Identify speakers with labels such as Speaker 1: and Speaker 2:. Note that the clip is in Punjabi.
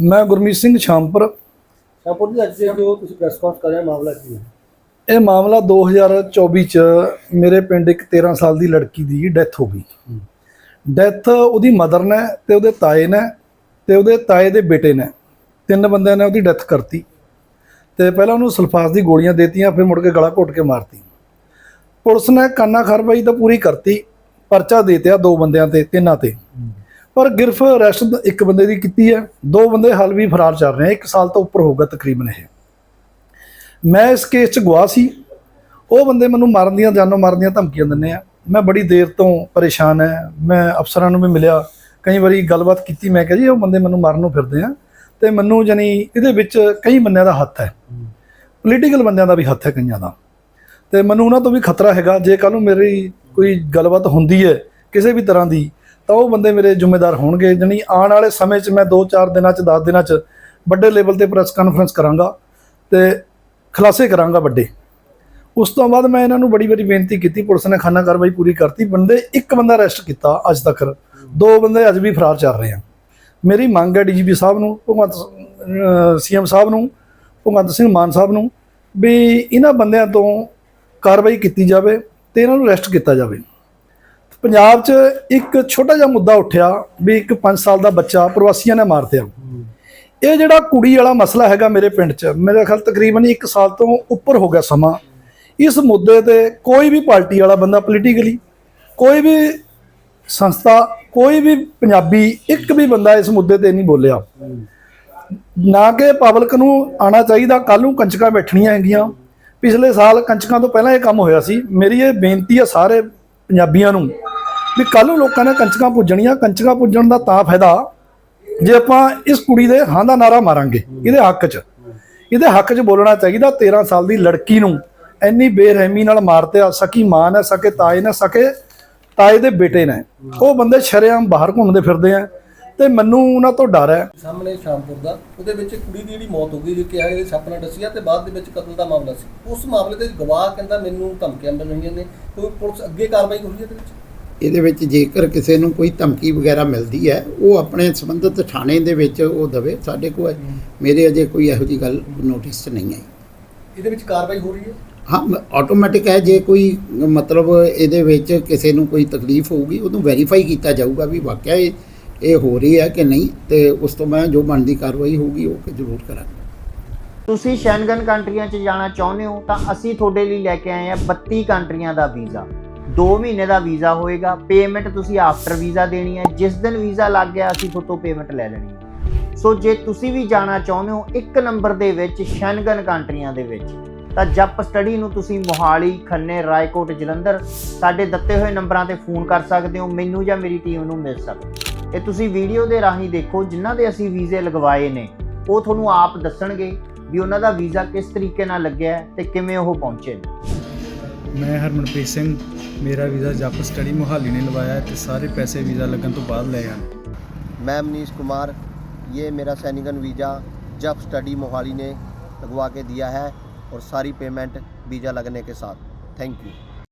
Speaker 1: ਮੈਂ ਗੁਰਮੀਤ ਸਿੰਘ ਸ਼ਾਮਪੁਰ
Speaker 2: ਸ਼ਾਹਪੁਰ ਜੀ ਅੱਜ ਜੋ ਤੁਸੀਂ ਪ੍ਰੈਸ ਕਾਨਫਰੰਸ ਕਰ ਰਹੇ ਹੋ ਮਾਮਲਾ ਕੀ ਹੈ?
Speaker 1: ਇਹ ਮਾਮਲਾ 2024 ਚ ਮੇਰੇ ਪਿੰਡ ਇੱਕ 13 ਸਾਲ ਦੀ ਲੜਕੀ ਦੀ ਡੈਥ ਹੋ ਗਈ। ਡੈਥ ਉਹਦੀ ਮਦਰ ਨੇ ਤੇ ਉਹਦੇ ਤਾਏ ਨੇ ਤੇ ਉਹਦੇ ਤਾਏ ਦੇ ਬੇਟੇ ਨੇ। ਤਿੰਨ ਬੰਦਿਆਂ ਨੇ ਉਹਦੀ ਡੈਥ ਕਰਤੀ। ਤੇ ਪਹਿਲਾਂ ਉਹਨੂੰ ਸਲਫਾਸ ਦੀ ਗੋਲੀਆਂ ਦੇਤੀਆਂ ਫਿਰ ਮੁੜ ਕੇ ਗਲਾ ਘੋਟ ਕੇ ਮਾਰਤੀ। ਪੁਲਿਸ ਨੇ ਕਾਨਾ ਖਰਬਾਈ ਤਾਂ ਪੂਰੀ ਕਰਤੀ ਪਰਚਾ ਦੇਤਿਆ ਦੋ ਬੰਦਿਆਂ ਤੇ ਤਿੰਨਾਂ ਤੇ। ਪਰ ਗਿਰਫ ਅਰੈਸਟ ਇੱਕ ਬੰਦੇ ਦੀ ਕੀਤੀ ਹੈ। ਦੋ ਬੰਦੇ ਹਾਲ ਵੀ ਫਰਾਰ ਚੱਲ ਰਹੇ ਆ ਇੱਕ ਸਾਲ ਤੋਂ ਉੱਪਰ ਹੋਊਗਾ ਤਕਰੀਬਨ ਇਹ। ਮੈਂ ਇਸ ਕੇਸ 'ਚ ਗਵਾਹ ਸੀ। ਉਹ ਬੰਦੇ ਮੈਨੂੰ ਮਾਰਨ ਦੀਆਂ ਜਾਨੋਂ ਮਾਰਨ ਦੀਆਂ ਧਮਕੀਆਂ ਦਿੰਦੇ ਆ। ਮੈਂ ਬੜੀ ਦੇਰ ਤੋਂ ਪਰੇਸ਼ਾਨ ਹੈ। ਮੈਂ ਅਫਸਰਾਂ ਨੂੰ ਵੀ ਮਿਲਿਆ। ਕਈ ਵਾਰੀ ਗੱਲਬਾਤ ਕੀਤੀ, ਮੈਂ ਕਿਹਾ ਜੀ, ਉਹ ਬੰਦੇ ਮੈਨੂੰ ਮਾਰਨ ਨੂੰ ਫਿਰਦੇ ਆ। ਤੇ ਮੈਨੂੰ ਜਾਨੀ ਇਹਦੇ ਵਿੱਚ ਕਈ ਬੰਦਿਆਂ ਦਾ ਹੱਥ ਹੈ। ਪੋਲੀਟੀਕਲ ਬੰਦਿਆਂ ਦਾ ਵੀ ਹੱਥ ਹੈ ਕਈਆਂ ਦਾ। ਤੇ ਮੈਨੂੰ ਉਹਨਾਂ ਤੋਂ ਵੀ ਖਤਰਾ ਹੈਗਾ। ਜੇ ਕੱਲ ਨੂੰ ਮੇਰੀ ਕੋਈ ਗੱਲਬਾਤ ਹੁੰਦੀ ਹੈ ਕਿਸੇ ਵੀ ਤਰ੍ਹਾਂ ਦੀ ਤਾਂ ਉਹ ਬੰਦੇ ਮੇਰੇ ਜ਼ਿੰਮੇਦਾਰ ਹੋਣਗੇ ਜਾਨੀ ਆਉਣ ਵਾਲੇ ਸਮੇਂ 'ਚ ਮੈਂ 2-4 ਦਿਨਾਂ 'ਚ 10 ਦਿਨਾਂ 'ਚ ਵੱਡੇ ਲੈਵਲ ਤੇ ਪ੍ਰੈਸ ਕਾਨਫਰੰਸ ਕਰਾਂਗਾ ਤੇ ਖੁਲਾਸੇ ਕਰਾਂਗਾ ਵੱਡੇ। ਉਸ ਤੋਂ ਬਾਅਦ ਮੈਂ ਇਹਨਾਂ ਨੂੰ ਬੜੀ ਵਾਰੀ ਬੇਨਤੀ ਕੀਤੀ, ਪੁਲਿਸ ਨੇ ਖਾਨਾ ਕਾਰਵਾਈ ਪੂਰੀ ਕਰਤੀ, ਬੰਦੇ ਇੱਕ ਬੰਦਾ ਅਰੈਸਟ ਕੀਤਾ ਅੱਜ ਤੱਕ। ਦੋ ਬੰਦੇ ਅੱਜ ਵੀ ਫਰਾਰ ਚੱਲ ਰਹੇ ਆ। ਮੇਰੀ ਮੰਗ ਹੈ ਡੀਜੀਪੀ ਸਾਹਿਬ ਨੂੰ, ਭਗਵੰਤ ਸੀਐਮ ਸਾਹਿਬ ਨੂੰ, ਭਗਵੰਤ ਸਿੰਘ ਮਾਨ ਸਾਹਿਬ ਨੂੰ, ਵੀ ਇਹਨਾਂ ਬੰਦਿਆਂ ਤੋਂ ਕਾਰਵਾਈ ਕੀਤੀ ਜਾਵੇ ਤੇ ਇਹਨਾਂ ਨੂੰ ਅਰੈਸਟ ਕੀਤਾ ਜਾਵੇ। ਪੰਜਾਬ 'ਚ ਇੱਕ ਛੋਟਾ ਜਿਹਾ ਮੁੱਦਾ ਉੱਠਿਆ ਵੀ ਇੱਕ 5 ਸਾਲ ਦਾ ਬੱਚਾ ਪ੍ਰਵਾਸੀਆਂ ਨੇ ਮਾਰਤਿਆ ਇਹ ਜਿਹੜਾ ਕੁੜੀ ਵਾਲਾ ਮਸਲਾ ਹੈਗਾ ਮੇਰੇ ਪਿੰਡ 'ਚ, ਮੇਰੇ ਖਿਆਲ ਤਕਰੀਬਨ 1 ਸਾਲ ਤੋਂ ਉੱਪਰ ਹੋ ਗਿਆ ਸਮਾਂ। ਇਸ ਮੁੱਦੇ ਤੇ ਕੋਈ ਵੀ ਪਾਰਟੀ ਵਾਲਾ ਬੰਦਾ ਪੋਲੀਟੀਕਲੀ ਕੋਈ ਵੀ ਸੰਸਥਾ, ਕੋਈ ਵੀ ਪੰਜਾਬੀ, ਇੱਕ ਵੀ ਬੰਦਾ ਇਸ ਮੁੱਦੇ ਤੇ ਨਹੀਂ ਬੋਲਿਆ। ਨਾ ਕਿ ਪਬਲਿਕ ਨੂੰ ਆਣਾ ਚਾਹੀਦਾ ਕੱਲ ਨੂੰ ਕੰਚਕਾਂ ਬੈਠਣੀਆਂ ਹੈਗੀਆਂ। ਪਿਛਲੇ ਸਾਲ ਕੰਚਕਾਂ ਤੋਂ ਪਹਿਲਾਂ ਇਹ ਕੰਮ ਹੋਇਆ ਸੀ। ਮੇਰੀ ਇਹ ਬੇਨਤੀ ਹੈ ਸਾਰੇ ਪੰਜਾਬੀਆਂ ਨੂੰ ਵੀ ਕੱਲ ਨੂੰ ਲੋਕਾਂ ਨੇ ਕੰਚਕਾਂ ਪੁੱਜਣੀਆਂ, ਕੰਚਕਾਂ ਪੁੱਜਣ ਦਾ ਤਾਂ ਫਾਇਦਾ ਜੇ ਆਪਾਂ ਇਸ ਕੁੜੀ ਦੇ ਹਾਂ ਦਾ ਨਾਰਾ ਮਾਰਾਂਗੇ, ਇਹਦੇ ਹੱਕ 'ਚ। ਇਹਦੇ ਹੱਕ 'ਚ ਬੋਲਣਾ ਚਾਹੀਦਾ 13 ਸਾਲ ਦੀ ਲੜਕੀ ਨੂੰ ਇੰਨੀ ਬੇਰਹਿਮੀ ਨਾਲ ਮਾਰਤਿਆ ਸਕੀ ਮਾਂ ਨੇ, ਸਕੇ ਤਾਏ ਨੇ, ਸਕੇ ਤਾਏ ਦੇ ਬੇਟੇ ਨੇ। ਉਹ ਬੰਦੇ ਸ਼ਰੇਆਮ ਬਾਹਰ ਘੁੰਮਦੇ ਫਿਰਦੇ ਆ ਤੇ ਮੈਨੂੰ ਉਹਨਾਂ ਤੋਂ ਡਰ ਹੈ।
Speaker 2: ਸਾਹਮਣੇ ਸ਼ਾਮਪੁਰ ਦਾ, ਉਹਦੇ ਵਿੱਚ ਕੁੜੀ ਦੀ ਜਿਹੜੀ ਮੌਤ ਹੋ ਗਈ, ਜੋ ਕਿਹਾ ਇਹਦੇ ਸੱਪ ਨਾਲ ਤੇ ਬਾਅਦ ਦੇ ਵਿੱਚ ਕਤਲ ਦਾ ਮਾਮਲਾ ਸੀ। ਉਸ ਮਾਮਲੇ ਦੇ ਗਵਾਹ ਕਹਿੰਦਾ ਮੈਨੂੰ ਧਮਕੀਆਂ ਮਿਲ ਰਹੀਆਂ ਨੇ ਕੋਈ ਪੁਲਿਸ ਅੱਗੇ ਕਾਰਵਾਈ ਹੋਈ ਹੈ ਇਹਦੇ ਵਿੱਚ।
Speaker 3: ਇਹਦੇ ਵਿੱਚ ਜੇਕਰ ਕਿਸੇ ਨੂੰ ਕੋਈ ਧਮਕੀ ਵਗੈਰਾ ਮਿਲਦੀ ਹੈ ਉਹ ਆਪਣੇ ਸੰਬੰਧਿਤ ਥਾਣੇ ਦੇ ਵਿੱਚ ਉਹ ਦਵੇ। ਸਾਡੇ ਕੋਲ ਮੇਰੇ ਅਜੇ ਕੋਈ ਇਹੋ ਜੀ ਗੱਲ ਨੋਟਿਸ 'ਚ ਨਹੀਂ ਆਈ।
Speaker 2: ਇਹਦੇ ਵਿੱਚ ਕਾਰਵਾਈ ਹੋ ਰਹੀ ਹੈ?
Speaker 3: ਹਾਂ ਆਟੋਮੈਟਿਕ ਹੈ। ਜੇ ਕੋਈ ਮਤਲਬ ਇਹਦੇ ਵਿੱਚ ਕਿਸੇ ਨੂੰ ਕੋਈ ਤਕਲੀਫ ਹੋਊਗੀ ਉਹਨੂੰ ਵੈਰੀਫਾਈ ਕੀਤਾ ਜਾਊਗਾ ਵੀ ਵਾਕਿਆ ਇਹ ਇਹ ਹੋ ਰਹੀ ਹੈ ਕਿ ਨਹੀਂ ਤੇ ਉਸ ਤੋਂ ਬਾਅਦ ਜੋ ਬਣਦੀ ਕਾਰਵਾਈ ਹੋਊਗੀ ਉਹ ਜ਼ਰੂਰ ਕਰਾਂਗੇ।
Speaker 4: ਤੁਸੀਂ ਸ਼ੈਨਗਨ ਕੰਟਰੀਆਂ 'ਚ ਜਾਣਾ ਚਾਹੁੰਦੇ ਹੋ ਤਾਂ ਅਸੀਂ ਤੁਹਾਡੇ ਲਈ ਲੈ ਕੇ ਆਏ ਹਾਂ 32 ਕੰਟਰੀਆਂ ਦਾ ਵੀਜ਼ਾ। 2 ਮਹੀਨੇ ਦਾ ਵੀਜ਼ਾ ਹੋਏਗਾ ਪੇਮੈਂਟ ਤੁਸੀਂ ਆਫਟਰ ਵੀਜ਼ਾ ਦੇਣੀ ਹੈ, ਜਿਸ ਦਿਨ ਵੀਜ਼ਾ ਲੱਗ ਗਿਆ, ਅਸੀਂ ਤੁਹਾਤੋਂ ਪੇਮੈਂਟ ਲੈ ਲੈਣੀ ਹੈ। ਸੋ ਜੇ ਤੁਸੀਂ ਵੀ ਜਾਣਾ ਚਾਹੁੰਦੇ ਹੋ, ਇੱਕ ਨੰਬਰ ਦੇ ਵਿੱਚ ਸ਼ੈਨਗਨ ਕੰਟਰੀਆਂ ਦੇ ਵਿੱਚ, ਤਾਂ ਜੱਪ ਸਟੱਡੀ ਨੂੰ ਤੁਸੀਂ ਮੋਹਾਲੀ, ਖੰਨੇ, ਰਾਏਕੋਟ, ਜਲੰਧਰ ਸਾਡੇ ਦਿੱਤੇ ਹੋਏ ਨੰਬਰਾਂ ਤੇ ਫੋਨ ਕਰ ਸਕਦੇ ਹੋ, ਮੈਨੂੰ ਜਾਂ ਮੇਰੀ ਟੀਮ ਨੂੰ ਮਿਲ ਸਕਦੇ ਇਹ ਤੁਸੀਂ ਵੀਡੀਓ ਦੇ ਰਾਹੀਂ ਦੇਖੋ, ਜਿਨ੍ਹਾਂ ਦੇ ਅਸੀਂ ਵੀਜ਼ੇ ਲਗਵਾਏ ਨੇ, ਉਹ ਤੁਹਾਨੂੰ ਆਪ ਦੱਸਣਗੇ ਵੀ ਉਹਨਾਂ ਦਾ ਵੀਜ਼ਾ ਕਿਸ ਤਰੀਕੇ ਨਾਲ ਲੱਗਿਆ ਹੈ ਤੇ ਕਿਵੇਂ ਉਹ ਪਹੁੰਚੇ ਨੇ।
Speaker 5: ਮੈਂ ਹਰਮਨਪ੍ਰੀਤ ਸਿੰਘ ਮੇਰਾ ਵੀਜ਼ਾ ਜੱਪ ਸਟੱਡੀ ਮੁਹਾਲੀ ਨੇ ਲਵਾਇਆ ਹੈ ਤੇ ਸਾਰੇ ਪੈਸੇ ਵੀਜ਼ਾ ਲੱਗਣ ਤੋਂ ਬਾਅਦ ਲਏ ਹਨ
Speaker 6: मैं मनीष कुमार ये मेरा सैनिकन वीज़ा जब स्टडी मोहाली ने लगवा के दिया है और सारी पेमेंट वीज़ा लगने के साथ थैंक यू